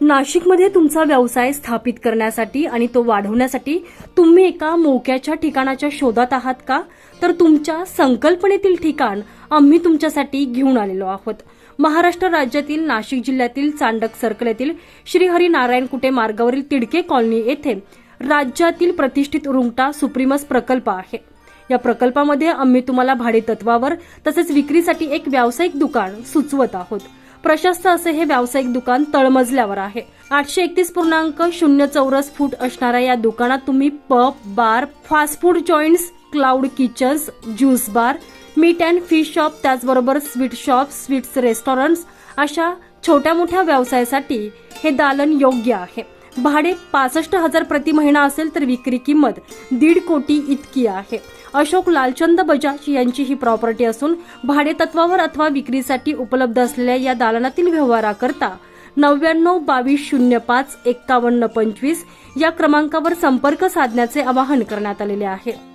नाशिकमध्ये तुमचा व्यवसाय स्थापित करण्यासाठी आणि तो वाढवण्यासाठी तुम्ही एका मोक्याच्या ठिकाणाच्या शोधात आहात का? तर तुमच्या संकल्पनेतील ठिकाण आम्ही तुमच्यासाठी घेऊन आलेलो आहोत. महाराष्ट्र राज्यातील नाशिक जिल्ह्यातील चांडक सर्कल येथील श्रीहरी नारायण कुटे मार्गावरील तिडके कॉलनी येथे राज्यातील प्रतिष्ठित रुंगटा सुप्रीमस प्रकल्प आहे. या प्रकल्पामध्ये आम्ही तुम्हाला भाडे तत्वावर तसेच विक्रीसाठी एक व्यावसायिक दुकान सुचवत आहोत. प्रशस्त असे हे व्यावसायिक दुकान तळमजल्यावर आहे. आठशे एकतीस पूर्णांक शून्य चौरस फूट असणाऱ्या या दुकानात तुम्ही pub bar fast food joints cloud kitchens juice bar meat and fish shop त्याचबरोबर स्वीट शॉप स्वीट्स रेस्टॉरंट्स अशा छोट्या मोठ्या व्यवसायासाठी हे दालन योग्य आहे. भाडे पासष्ट हजार प्रति महिना असेल तर विक्री किंमत दीड कोटी इतकी आहे. अशोक लालचंद बजाज यांची ही प्रॉपर्टी असून भाडेतत्वावर अथवा विक्रीसाठी उपलब्ध असलेल्या या दालनातील व्यवहाराकरता नव्याण्णव बावीस शून्य पाच एक्कावन्न पंचवीस या क्रमांकावर संपर्क साधण्याचे आवाहन करण्यात आलेले आहे.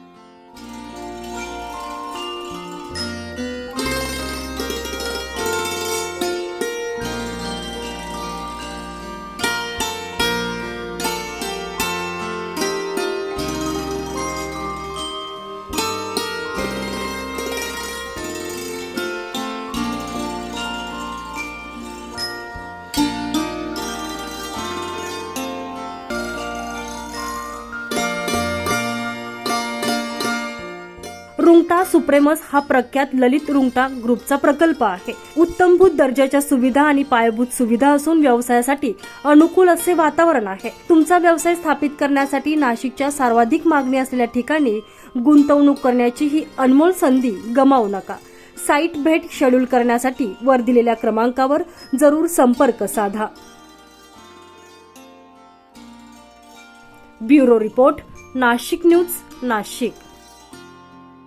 रुंगटा सुप्रेमस हा प्रख्यात ललित रुंगटा ग्रुपचा प्रकल्प आहे. उत्तमभूत दर्जाच्या सुविधा आणि पायाभूत सुविधा असून व्यवसायासाठी अनुकूल असे वातावरण आहे. तुमचा व्यवसाय स्थापित करण्यासाठी नाशिकच्या सर्वाधिक मागणी असलेल्या ठिकाणी गुंतवणूक करण्याची ही अनमोल संधी गमावू नका. साईट भेट शेड्यूल करण्यासाठी वर दिलेल्या क्रमांकावर जरूर संपर्क साधा. Bureau report Nashik news Nashik.